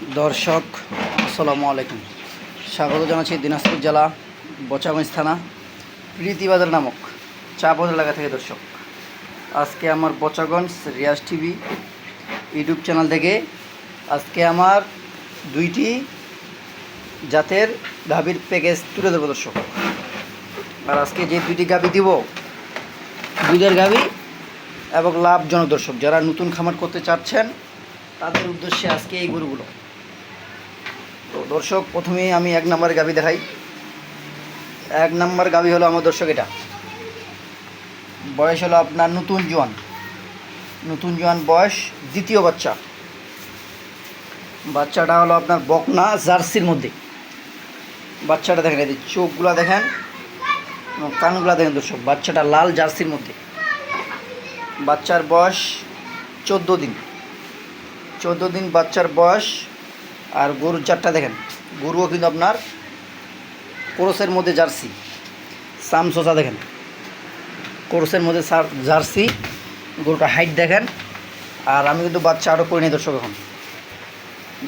দর্শক, আসসালামু আলাইকুম। স্বাগত জানাচ্ছি দিনাজপুর জেলা বচাগঞ্জ থানা, প্রীতিবাজার নামক চা বাজার এলাকা থেকে দর্শক। আজকে আমার Bochaganj Riaz TV YouTube channel থেকে আজকে আমার দুইটি জাতের গাভীর প্যাকেজ তুলে দেবো দর্শক। আর আজকে যে দুইটি গাভী দিব দুধের গাভী এবং লাভজনক দর্শক, যারা নতুন খামার করতে চাচ্ছেন, তাদের উদ্দেশ্যে আজকে এই গরুগুলো। দর্শক, প্রথমেই আমি এক নম্বর গাভী দেখাই। এক নম্বর গাভী হলো আমার দর্শক এটা। বয়স হলো আপনার নতুন জোয়ান। নতুন জোয়ান বয়স, দ্বিতীয় বাচ্চা। বাচ্চাটা হলো আপনার বকনা জার্সির মধ্যে। বাচ্চাটা দেখেন, এই চোখগুলা দেখেন কানগুলা দেখেন দর্শক, বাচ্চাটা লাল জার্সির মধ্যে। বাচ্চার বয়স চোদ্দ দিন। চোদ্দ দিন বাচ্চার বয়স আর গরুর জাতটা দেখেন। গরুও কিন্তু আপনার কোরসের মধ্যে জার্সি। সামসোসা দেখেন। কোরসের মধ্যে জার্সি। গরুটা হাইট দেখেন। আর আমি কিন্তু বাচ্চা আরও করে নিই দর্শক এখন।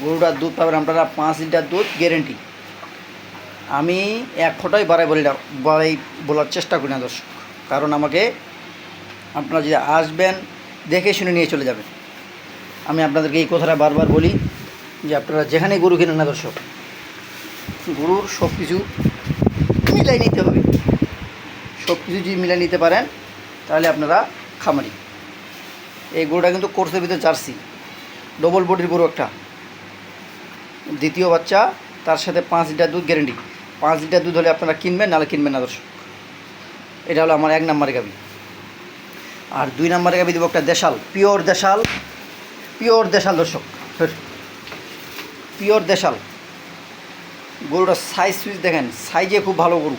গরুটার দুধ পাবেন আপনারা পাঁচ লিটার দুধ গ্যারেন্টি আমি এক ফোটাই বাড়াই বলি না বাড়াই বলার চেষ্টা করি না দর্শক। কারণ আমাকে আপনারা যদি আসবেন, দেখে শুনে নিয়ে চলে যাবেন। আমি আপনাদেরকে এই কথাটা বারবার বলি যে আপনারা যেখানে গরু কিনেন না দর্শক গরুর সব কিছু মিলাই নিতে হবে। সব কিছু যদি মিলাই নিতে পারেন, তাহলে আপনারা খামারি। এই গরুটা কিন্তু কোর্সের ভিতরে জার্সি। ডবল বডির গরু একটা। দ্বিতীয় বাচ্চা, তার সাথে পাঁচ লিটার দুধ গ্যারেন্টি পাঁচ লিটার দুধ হলে আপনারা কিনবেন, নাহলে কিনবেন না, দর্শক। এটা হলো আমার এক নম্বরের গাবি। আর দুই নম্বরে গাবি দেবো একটা দেশাল, পিওর দেশাল পিওর দেশাল, দর্শক। পিওর দেশাল। গরুটার সাইজ সুইজ দেখেন সাইজে খুব ভালো গরু।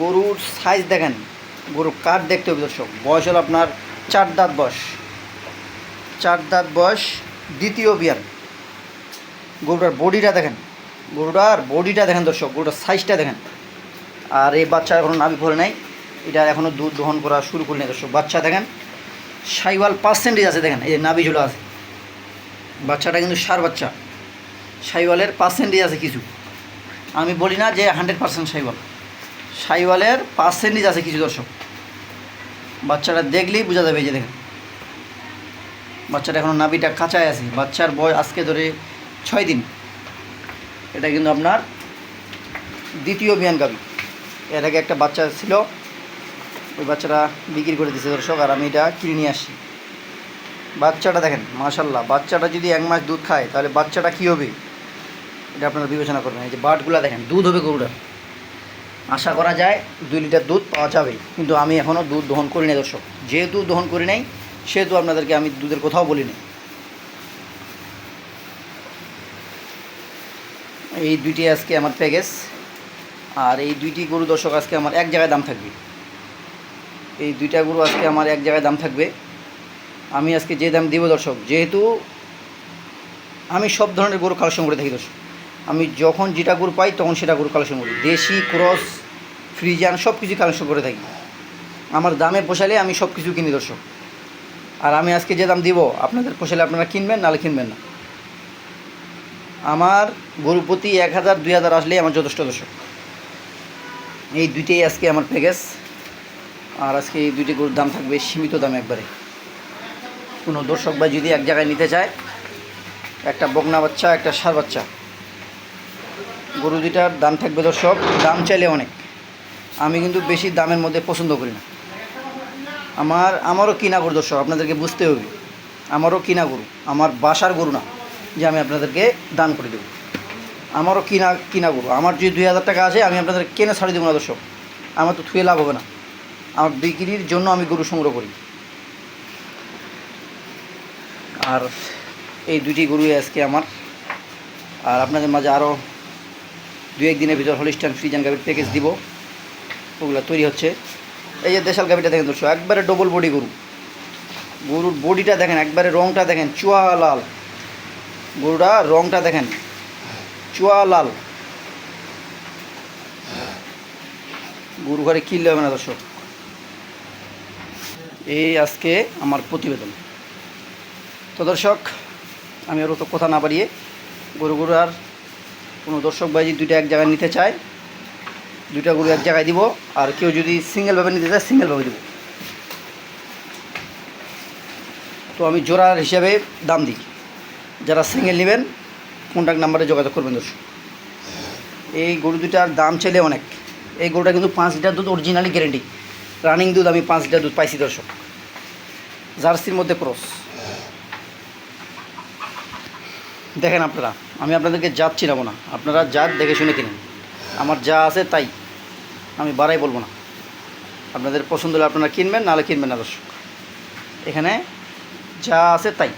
গরুর সাইজ দেখেন, গরুর কাঠ দেখতে হবে দর্শক। বয়স হলো আপনার চার দাঁত বয়স। চার দাঁত বয়স, দ্বিতীয় বিয়ার। গরুটার বডিটা দেখেন। গরুটার বডিটা দেখেন দর্শক, গরুটার সাইজটা দেখেন। আর এই বাচ্চা এখনও নাভি ফলে নাই। এটা এখনও দুধ দহন করা শুরু করিনি দর্শক। বাচ্চা দেখেন, সাইওয়াল পার্সেন্টেজ আছে দেখেন, এই নাভি ঝুলো আছে। বাচ্চাটা কিন্তু সার বাচ্চা। সাইওয়ালের পার্সেন্টেজ আছে কিছু। আমি বলি না যে হান্ড্রেড পার্সেন্ট সাইওয়াল। সাইওয়ালের পার্সেন্টেজ আছে কিছু দর্শক। বাচ্চাটা দেখলেই বোঝা যাবে এই যে দেখেন। বাচ্চাটা এখনও নাভিটা কাঁচায় আছে। বাচ্চার বয়স আজকে ধরে ছয় দিন। এটা কিন্তু আপনার দ্বিতীয় বিয়ান গাবি এর আগে একটা বাচ্চা ছিল। ওই বাচ্চাটা বিক্রি করে দিয়েছে দর্শক, আর আমি এটা কিনে নিয়ে আসছি। বাচ্চাটা দেখেন মাশাল্লাহ বাচ্চাটা যদি এক মাস দুধ খায়, তাহলে বাচ্চাটা কী হবে? এটা আপনারা বিবেচনা করবেন। এই যে বাটগুলো দেখেন, দুধ হবে গরুটার। আশা করা যায় দুই লিটার দুধ পাওয়া যাবে, কিন্তু আমি এখনও দুধ দহন করি নাই দর্শক। যেহেতু দহন করি নাই সেহেতু আপনাদেরকে আমি দুধের কথাও বলি নাই। এই দুইটি আজকে আমার প্যাকেজ, আর এই দুইটি গরু দর্শক আজকে আমার এক জায়গায় দাম থাকবে। এই দুইটা গরু আজকে আমার এক জায়গায় দাম থাকবে। আমি আজকে যে দাম দিব দর্শক, যেহেতু আমি সব ধরনের গরু কালেকশন করে থাকি দর্শক। আমি যখন যেটা গরু পাই, তখন সেটা গরু কালেকশন করি দেশি, ক্রস ফ্রিজান সব কিছু কালেকশন করে থাকি। আমার দামে পোষালে আমি সব কিছু কিনি, দর্শক। আর আমি আজকে যে দাম দিব, আপনাদের পোষালে আপনারা কিনবেন, নাহলে কিনবেন না। আমার গরু প্রতি এক হাজার, দুই হাজার আসলেই আমার যথেষ্ট, দর্শক। এই দুইটাই আজকে আমার প্যাকেজ আর আজকে এই দুইটি গরুর দাম থাকবে সীমিত দাম একবারে। কোনো দর্শক বা যদি এক জায়গায় নিতে চায়, একটা বকনা বাচ্চা, একটা সার বাচ্চা গরু দুইটার দাম থাকবে দর্শক, দাম চাইলে অনেক। আমি কিন্তু বেশি দামের মধ্যে পছন্দ করি না। আমার, আমারও কিনা গরু দর্শক, আপনাদেরকে বুঝতে হবে। আমারও কিনা গরু, আমার বাসার গরু না, যে আমি আপনাদেরকে দান করে দেবো। আমারও কিনা কিনা গরু। আমার যদি দুই হাজার টাকা আছে আমি আপনাদের কেনে ছাড়ি দেবো না দর্শক। আমার তো থুয়ে লাভ হবে না। আমার বিক্রির জন্য আমি গরু সংগ্রহ করি। আর এই দুটি গরুই আজকে আমার। আর আপনাদের মাঝে আরও দু এক দিনের ভিতর হলিস্টান ফ্রিজান গাভির প্যাকেজ দিব। ওগুলো তৈরি হচ্ছে। এই যে দেশাল গাভিটা দেখেন দর্শক, একবারে ডবল বডি গরু। গরুর বডিটা দেখেন, একবারে রংটা দেখেন চুয়া লাল। গরুটা রংটা দেখেন চুয়া লাল। গরু ঘরে কিনলে হবে না দর্শক। এই আজকে আমার প্রতিবেদন। তো দর্শক, আমি আর তো কথা না বাড়িয়ে গরু গরু আর কোনো দর্শক ভাই যদি দুইটা এক জায়গায় নিতে চায়, দুইটা গরু এক জায়গায় দিব, আর কেউ যদি সিঙ্গেলভাবে নিতে চায় সিঙ্গেলভাবে দিব। তো আমি জোড়ার হিসাবে দাম দিই। যারা সিঙ্গেল নেবেন কন্ট্যাক্ট নাম্বারে যোগাযোগ করবেন দর্শক। এই গরু দুটার দাম চাইলে অনেক। এই গরুটা কিন্তু পাঁচ লিটার দুধ অরিজিনালি গ্যারেন্টি রানিং দুধ আমি পাঁচ লিটার দুধ পাইছি দর্শক। জার্সির মধ্যে ক্রস দেখেন আপনারা, আমি আপনাদেরকে জাত চিনাবো না। আপনারা জাত দেখে শুনে কিনেন। আমার যা আছে তাই। আমি বাড়াই বলব না। আপনাদের পছন্দ হলে আপনারা কিনবেন, নাহলে কিনবেন না, দর্শক। এখানে যা আছে তাই।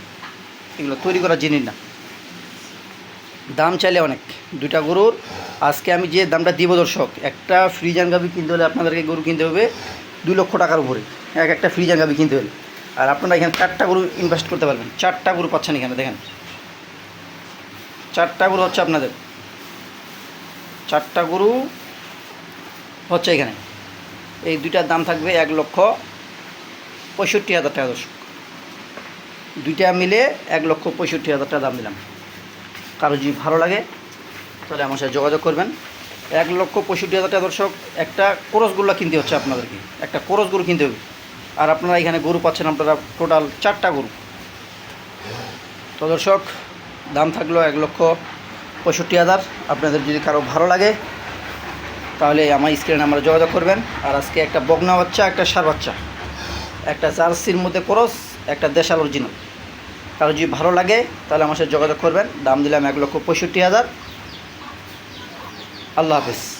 এগুলো তৈরি করার জিনিস না। দাম চাইলে অনেক। দুইটা গরুর। আজকে আমি যে দামটা দিব, দর্শক, একটা ফ্রিজান গাবি কিনতে হলে আপনাদেরকে গরু কিনতে হবে দুই লক্ষ টাকার উপরে। এক একটা ফ্রিজান গাবি কিনতে হলে। আর আপনারা এখানে চারটা গরু ইনভেস্ট করতে পারবেন। চারটা গরু পাচ্ছেন এখানে, দেখেন। চারটা গরু হচ্ছে আপনাদের। চারটা গরু হচ্ছে এখানে। এই দুইটার দাম থাকবে এক লক্ষ পঁয়ষট্টি হাজার টাকা দর্শক। দুইটা মিলে এক লক্ষ পঁয়ষট্টি হাজার টাকা দাম দিলাম। কারও যদি ভালো লাগে, তাহলে আমার সাথে যোগাযোগ করবেন। এক লক্ষ পঁয়ষট্টি হাজার টাকা দর্শক, একটা কোরস গরুলা কিনতে হচ্ছে আপনাদেরকে। একটা কোরস গরু কিনতে হবে। আর আপনারা এখানে গরু পাচ্ছেন আপনারা টোটাল চারটা গরু। তো দর্শক দাম থাকল এক লক্ষ পঁয়ষট্টি হাজার। আপনাদের যদি কারও ভালো লাগে, তাহলে আমার স্ক্রিনে আমরা যোগাযোগ করবেন। আর আজকে একটা বগনা বাচ্চা, একটা সার বাচ্চা। একটা জার্সির মধ্যে ক্রস, একটা দেশাল অরিজিনাল কারও যদি ভালো লাগে, তাহলে আমার সাথে যোগাযোগ করবেন। দাম দিলাম এক লক্ষ পঁয়ষট্টি হাজার। আল্লাহ হাফিজ।